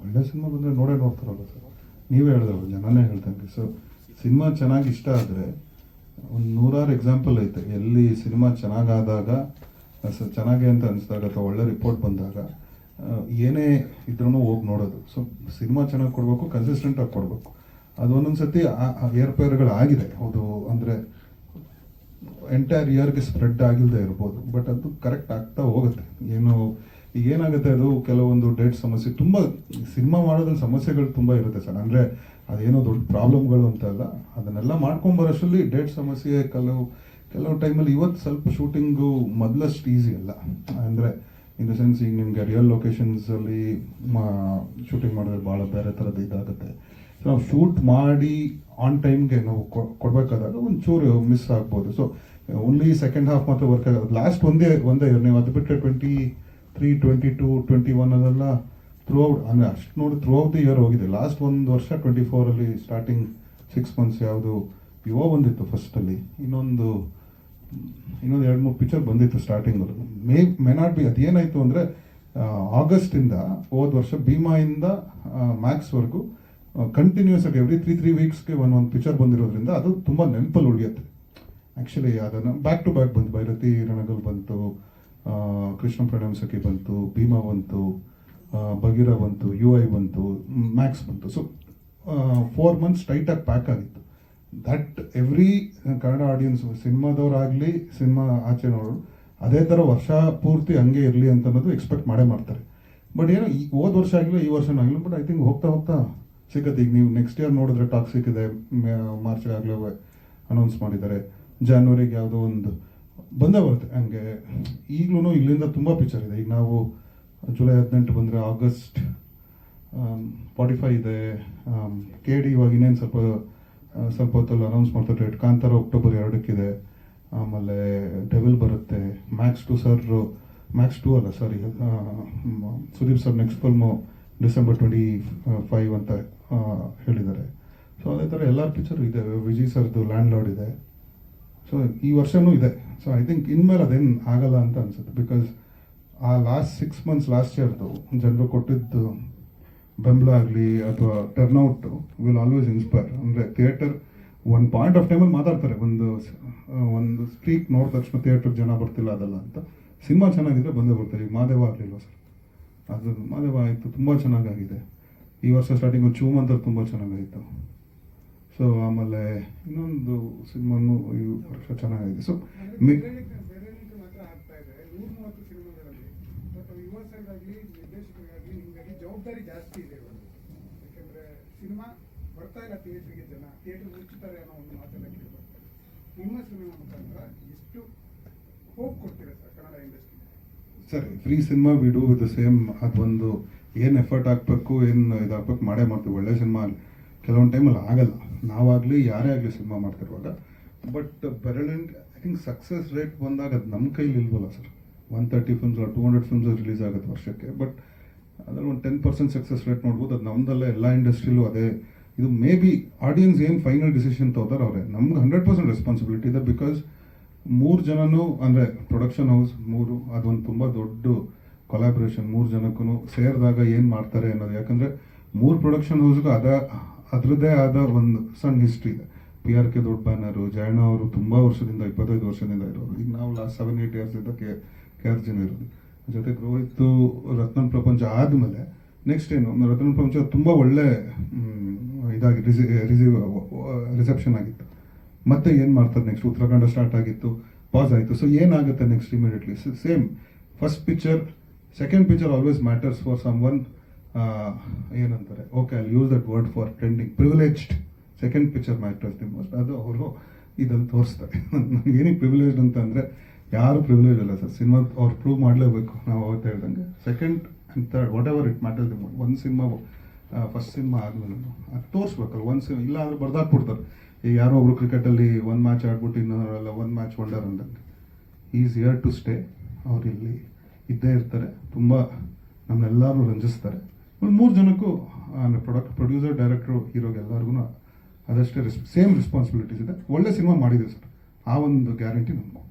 ಒಳ್ಳೆ ಸಿನಿಮಾ ಬಂದರೆ ನೋಡೇ ನೋಡ್ತಾರಲ್ಲ ಸರ್. ನೀವೇ ಹೇಳಿದ್ರಲ್ಲ ಜನನೇ ಹೇಳ್ದಂಗೆ. ಸೊ ಸಿನಿಮಾ ಚೆನ್ನಾಗಿ ಇಷ್ಟ ಆದರೆ ಒಂದು ನೂರಾರು ಎಕ್ಸಾಂಪಲ್ ಐತೆ. ಎಲ್ಲಿ ಸಿನಿಮಾ ಚೆನ್ನಾಗಾದಾಗ ಸರ್ ಚೆನ್ನಾಗಿ ಅಂತ ಅನಿಸಿದಾಗ ಅಥವಾ ಒಳ್ಳೆ ರಿಪೋರ್ಟ್ ಬಂದಾಗ ಏನೇ ಇದ್ರೂ ಹೋಗಿ ನೋಡೋದು. ಸೊ ಸಿನಿಮಾ ಚೆನ್ನಾಗಿ ಕೊಡಬೇಕು ಕನ್ಸಿಸ್ಟೆಂಟಾಗಿ ಕೊಡಬೇಕು. ಅದು ಒಂದೊಂದು ಸತಿ ಏರ್ಪೇರ್ಗಳು ಆಗಿದೆ ಹೌದು, ಅಂದರೆ ಎಂಟೈರ್ ಇಯರ್ಗೆ ಸ್ಪ್ರೆಡ್ ಆಗಿಲ್ಲದೆ ಇರ್ಬೋದು. ಬಟ್ ಅದು ಕರೆಕ್ಟ್ ಆಗ್ತಾ ಹೋಗುತ್ತೆ. ಏನು, ಈಗ ಏನಾಗುತ್ತೆ ಅದು, ಕೆಲವೊಂದು ಡೇಟ್ ಸಮಸ್ಯೆ, ತುಂಬ ಸಿನಿಮಾ ಮಾಡೋದ್ರಲ್ಲಿ ಸಮಸ್ಯೆಗಳು ತುಂಬ ಇರುತ್ತೆ ಸರ್. ಅಂದರೆ ಅದೇನೋ ದೊಡ್ಡ ಪ್ರಾಬ್ಲಮ್ಗಳು ಅಂತ ಅಲ್ಲ. ಅದನ್ನೆಲ್ಲ ಮಾಡ್ಕೊಂಬರೋಷ್ಟರಲ್ಲಿ ಡೇಟ್ ಸಮಸ್ಯೆ, ಕೆಲವು ಕೆಲವು ಟೈಮಲ್ಲಿ ಇವತ್ತು ಸ್ವಲ್ಪ ಶೂಟಿಂಗು ಮೊದಲಷ್ಟು ಈಸಿ ಅಲ್ಲ. ಅಂದರೆ ಇನ್ ದ ಸೆನ್ಸ್ ಈಗ ನಿಮಗೆ ರಿಯಲ್ ಲೊಕೇಶನ್ಸಲ್ಲಿ ಮಾ ಶೂಟಿಂಗ್ ಮಾಡಿದ್ರೆ ಭಾಳ ಬೇರೆ ಥರದ್ದು ಇದಾಗುತ್ತೆ. ಸೊ ನಾವು ಶೂಟ್ ಮಾಡಿ ಆನ್ ಟೈಮ್ಗೆ ನಾವು ಕೊಡಬೇಕಾದಾಗ ಒಂಚೂರು ಮಿಸ್ ಆಗ್ಬೋದು. ಸೊ ಓನ್ಲಿ ಸೆಕೆಂಡ್ ಹಾಫ್ ಮಾತ್ರ ವರ್ಕ್ ಆಗೋದು. ಲಾಸ್ಟ್ ಒಂದೇ ಒಂದೇ, ನೀವು ಅದು ಬಿಟ್ಟರೆ twenty three twenty two twenty one ಅದೆಲ್ಲ ಥ್ರೂ ಔಟ್ ಅಂದರೆ ಅಷ್ಟು ನೋಡಿ ಥ್ರೂ ಔಟ್ ದಿ ಇಯರ್ ಹೋಗಿದೆ. ಲಾಸ್ಟ್ ಒಂದು ವರ್ಷ ಟ್ವೆಂಟಿ ಫೋರಲ್ಲಿ ಸ್ಟಾರ್ಟಿಂಗ್ ಸಿಕ್ಸ್ ಮಂತ್ಸ್ ಯಾವುದು ಯುವ ಬಂದಿತ್ತು ಫಸ್ಟಲ್ಲಿ ಇನ್ನೊಂದು ಇನ್ನೊಂದು ಎರಡು ಮೂರು ಪಿಕ್ಚರ್ ಬಂದಿತ್ತು ಸ್ಟಾರ್ಟಿಂಗಲ್ಲಿ ಮೇ ಮೇ ನಾಟ್ ಬಿ ಅದೇನಾಯಿತು ಅಂದರೆ ಆಗಸ್ಟಿಂದ ಹೋದ ವರ್ಷ ಭೀಮಾಯಿಂದ ಮ್ಯಾಕ್ಸ್ವರೆಗೂ ಕಂಟಿನ್ಯೂಸ್ ಆಗಿ ಎವ್ರಿ ತ್ರೀ ತ್ರೀ ವೀಕ್ಸ್ಗೆ ಒಂದು ಒಂದು ಪಿಕ್ಚರ್ ಬಂದಿರೋದ್ರಿಂದ ಅದು ತುಂಬ ನೆನಪಲ್ಲಿ ಉಳಿಯುತ್ತೆ. ಆ್ಯಕ್ಚುಲಿ ಅದನ್ನು ಬ್ಯಾಕ್ ಟು ಬ್ಯಾಕ್ ಬಂತು. ಭೈರತಿ ರಣಗಲ್ ಬಂತು ಕೃಷ್ಣ ಪ್ರಣಾಮ್ ಸಖಿ ಬಂತು, ಭೀಮಾ ಬಂತು ಬಗೀರ ಬಂತು ಯು ಐ ಬಂತು ಮ್ಯಾಕ್ಸ್ ಬಂತು. ಸೊ ಫೋರ್ ಮಂತ್ಸ್ ಟೈಟಾಗಿ ಪ್ಯಾಕ್ ಆಗಿತ್ತು. ದಟ್ ಎವ್ರಿ ಕನ್ನಡ ಆಡಿಯನ್ಸ್ ಸಿನಿಮಾದವರಾಗಲಿ, ಸಿನಿಮಾ ಆಚೆ ನೋಡೋರು ಅದೇ ಥರ ವರ್ಷ ಪೂರ್ತಿ ಹಂಗೆ ಇರಲಿ ಅಂತ ಅನ್ನೋದು ಎಕ್ಸ್ಪೆಕ್ಟ್ ಮಾಡೇ ಮಾಡ್ತಾರೆ. ಬಟ್ ಏನೋ ಈ ಹೋದ ವರ್ಷ ಆಗಿಲ್ಲ, ಈ ವರ್ಷನೂ ಆಗಿಲ್ಲ ಬಟ್ ಐ ಥಿಂಕ್ ಹೋಗ್ತಾ ಹೋಗ್ತಾ ಸಿಗುತ್ತೆ ಈಗ ನೀವು ನೆಕ್ಸ್ಟ್ ಇಯರ್ ನೋಡಿದ್ರೆ ಟಾಕ್ಸಿಕ್ ಇದೆ ಮಾರ್ಚ್ಗಾಗಲೇ ಅನೌನ್ಸ್ ಮಾಡಿದ್ದಾರೆ. ಜಾನ್ವರಿಗೆ ಯಾವುದೋ ಒಂದು ಬಂದೇ ಬರುತ್ತೆ. ಹಂಗೆ ಈಗಲೂ ಇಲ್ಲಿಂದ ತುಂಬ ಪಿಕ್ಚರ್ ಇದೆ. ಈಗ ನಾವು ಜುಲೈ ಹದಿನೆಂಟು ಬಂದರೆ ಆಗಸ್ಟ್ ಫಾರ್ಟಿ ಫೈ ಇದೆ. ಕೆ ಡಿ ಇವಾಗ ಇನ್ನೇನು ಸ್ವಲ್ಪ ಸ್ವಲ್ಪ ಹೊತ್ತಲ್ಲಿ ಅನೌನ್ಸ್ ಮಾಡ್ತಾರೆ ಡೇಟ್ ಕಾಂತಾರ ಅಕ್ಟೋಬರ್ ಎರಡಕ್ಕಿದೆ. ಆಮೇಲೆ ಡೆವಿಲ್ ಬರುತ್ತೆ. Max two sir Max two ಅಲ್ಲ sorry Sudeep sir next film December twenty five ಅಂತ ಹೇಳಿದ್ದಾರೆ. ಸೊ ಅದೇ ಥರ ಎಲ್ಲ ಪಿಕ್ಚರು ಇದೆ. ವಿಜಯ್ ಸರ್ದು ಲ್ಯಾಂಡ್ ಲಾರ್ಡ್ ಇದೆ. ಸೊ ಈ ವರ್ಷನೂ ಇದೆ. ಸೊ ಐ ಥಿಂಕ್ ಇನ್ಮೇಲೆ ಅದೇನು ಆಗಲ್ಲ ಅಂತ ಅನ್ಸುತ್ತೆ. ಬಿಕಾಸ್ ಆ ಲಾಸ್ಟ್ ಸಿಕ್ಸ್ ಮಂತ್ಸ್ ಲಾಸ್ಟ್ ಇಯರ್ದು ಜನರು ಕೊಟ್ಟಿದ್ದು ಬೆಂಬಲ ಆಗಲಿ ಅಥವಾ ಟರ್ನ್ಔಟ್ ವಿಲ್ ಆಲ್ವೇಸ್ ಇನ್ಸ್ಪೈರ್ ಅಂದರೆ ಥಿಯೇಟರ್ ಒಂದು ಪಾಯಿಂಟ್ ಆಫ್ ಟೈಮಲ್ಲಿ ಮಾತಾಡ್ತಾರೆ. ಒಂದು ಒಂದು ಸ್ಟ್ರೀಕ್ ನೋಡಿದ ತಕ್ಷಣ ಥಿಯೇಟರ್ ಜನ ಬರ್ತಿಲ್ಲ ಅದಲ್ಲ ಅಂತ. ಸಿನಿಮಾ ಚೆನ್ನಾಗಿದ್ರೆ ಬಂದೇ ಬರ್ತಾರೆ. ಈಗ ಮಾದೇವ ಆಗಲಿಲ್ಲ ಸರ್? ಅದು ಮಾದೇವ ಆಯಿತು, ತುಂಬ ಚೆನ್ನಾಗಾಗಿದೆ. ಈ ವರ್ಷ ಸ್ಟಾರ್ಟಿಂಗ್ ಚೂಮ್ ಚೂಮಂತರ್ ತುಂಬ ಚೆನ್ನಾಗಾಯಿತು. ಸೊ ಆಮೇಲೆ ಇನ್ನೊಂದು ಸಿನಿಮಾನು ಈ ವರ್ಷ ಚೆನ್ನಾಗಿದೆ. ಸೊ ಮಿ ಸರ್ ಫ್ರೀ ಸಿನಿಮಾ ವಿ ಇದು ವಿತ್ ಸೇಮ್ ಅದೊಂದು ಏನು ಎಫರ್ಟ್ ಹಾಕ್ಬೇಕು ಏನು ಇದಾಗಬೇಕು ಮಾಡೇ ಮಾಡ್ತೀವಿ. ಒಳ್ಳೆ ಸಿನಿಮಾ ಕೆಲವೊಂದು ಟೈಮಲ್ಲಿ ಆಗಲ್ಲ. ನಾವಾಗಲಿ ಯಾರೇ ಆಗಲಿ ಸಿನಿಮಾ ಮಾಡ್ತಿರುವಾಗ. ಬಟ್ ಬೆರಳೆಂಟ್ ಐ ಥಿಂಕ್ ಸಕ್ಸಸ್ ರೇಟ್ ಬಂದಾಗ ಅದು ನಮ್ಮ ಕೈಲಿ ಇಲ್ವಲ್ಲ sir one thirty films two hundred films release ಆಗುತ್ತೆ ವರ್ಷಕ್ಕೆ. ಬಟ್ ಅದ್ರಲ್ಲಿ ಒಂದು ಟೆನ್ ಪರ್ಸೆಂಟ್ ಸಕ್ಸಸ್ ರೇಟ್ ನೋಡ್ಬೋದು. ಅದು ನಮ್ಮದಲ್ಲ ಎಲ್ಲ ಇಂಡಸ್ಟ್ರಿಲೂ ಅದೇ. ಇದು ಮೇ ಬಿ ಆಡಿಯನ್ಸ್ ಏನು ಫೈನಲ್ ಡಿಸಿಷನ್ ತಗೋತಾರೆ ಅವರೇ. ನಮ್ಗೆ ಹಂಡ್ರೆಡ್ ಪರ್ಸೆಂಟ್ ರೆಸ್ಪಾನ್ಸಿಬಿಲಿಟಿ ಇದೆ ಬಿಕಾಸ್ ಮೂರು ಜನನೂ ಅಂದರೆ ಪ್ರೊಡಕ್ಷನ್ ಹೌಸ್ ಮೂರು, ಅದೊಂದು ತುಂಬ ದೊಡ್ಡ ಕೊಲಾಬ್ರೇಷನ್ ಮೂರು ಜನಕ್ಕೂ ಸೇರಿದಾಗ ಏನು ಮಾಡ್ತಾರೆ ಅನ್ನೋದು. ಯಾಕಂದರೆ ಮೂರು ಪ್ರೊಡಕ್ಷನ್ ಹೌಸ್ಗೂ ಅದ ಅದರದ್ದೇ ಆದ ಒಂದು ಸಣ್ಣ ಹಿಸ್ಟ್ರಿ ಇದೆ. ಪಿ ಆರ್ ಕೆ ದೊಡ್ಡ ಬ್ಯಾನರು ಜಯಣ್ಣ ಅವರು ತುಂಬ ವರ್ಷದಿಂದ, ಇಪ್ಪತ್ತೈದು ವರ್ಷದಿಂದ ಇರೋರು. ಈಗ ನಾವು ಲಾಸ್ಟ್ ಸೆವೆನ್ ಏಯ್ಟ್ ಇಯರ್ಸಿಂದ ಕೆ ಕೆ ಆರ್ ಜಿನ ಇರೋದು. ಜೊತೆಗೆ ರೋಹಿತ್ ರತ್ನ ಪ್ರಪಂಚ ಆದಮೇಲೆ ನೆಕ್ಸ್ಟ್ ಏನು ರತ್ನ ಪ್ರಪಂಚ ತುಂಬ ಒಳ್ಳೆ ಇದಾಗಿ, ರಿಸಿ ರಿಸೀವ್ ರಿಸೆಪ್ಷನ್ ಆಗಿತ್ತು. ಮತ್ತೆ ಏನು ಮಾಡ್ತಾರೆ ನೆಕ್ಸ್ಟ್ ಉತ್ತರಾಖಂಡ ಸ್ಟಾರ್ಟ್ ಆಗಿತ್ತು ಪಾಸ್ ಆಯಿತು. ಸೊ ಏನಾಗುತ್ತೆ next immediately same first picture second picture always matters for someone ಏನಂತಾರೆ? Okay I use that word for trending privileged second picture matters the most ಅದು ಅವರು ಇದನ್ನು ತೋರಿಸ್ತಾರೆ. ನನಗೆ ಏನಕ್ಕೆ ಪ್ರಿವಿಲೇಜ್ಡ್ ಅಂತ ಅಂದರೆ, ಯಾರು ಪ್ರಿವಿಲೇಜ್ ಅಲ್ಲ ಸರ್. ಸಿನಿಮಾ ಅವ್ರು ಪ್ರೂವ್ ಮಾಡಲೇಬೇಕು ನಾವು ಅವತ್ತು ಹೇಳ್ದಂಗೆ. Second and third whatever it matters the ಒಂದು ಸಿನಿಮಾ ಫಸ್ಟ್ ಸಿನಿಮಾ ಆದಮೇಲೆ ಅದು ತೋರಿಸ್ಬೇಕಲ್ಲ ಒಂದು ಸಿನಿಮಾ ಇಲ್ಲ ಅಂದ್ರೆ ಬರ್ದಾಕ್ಬಿಡ್ತಾರೆ. ಈಗ ಯಾರೋ ಒಬ್ರು ಕ್ರಿಕೆಟಲ್ಲಿ ಒಂದು ಮ್ಯಾಚ್ ಆಡ್ಬಿಟ್ಟು ಇನ್ನೊಂದರಲ್ಲ ಒಂದು ಮ್ಯಾಚ್ ವಂಡರ್ ಅಂದಂಗೆ. ಈಸ್ ಇಯರ್ ಟು ಸ್ಟೇ ಅವರಿಲ್ಲಿ ಇದ್ದೇ ಇರ್ತಾರೆ. ತುಂಬ ನಮ್ಮೆಲ್ಲರೂ ರಂಜಿಸ್ತಾರೆ. ಒಂದು ಮೂರು ಜನಕ್ಕೂ ಪ್ರೊಡಕ್ಟ್ ಪ್ರೊಡ್ಯೂಸರ್ ಡೈರೆಕ್ಟ್ರು ಹೀರೋಗೆ ಎಲ್ಲರಿಗೂ ಅದಷ್ಟೇ ರೆಸ್ ಸೇಮ್ ರೆಸ್ಪಾನ್ಸಿಬಿಲಿಟೀಸ್ ಇದೆ. ಒಳ್ಳೆ ಸಿನಿಮಾ ಮಾಡಿದೆ ಸರ್. ಆ ಒಂದು ಗ್ಯಾರಂಟಿ ನಮಗೂ.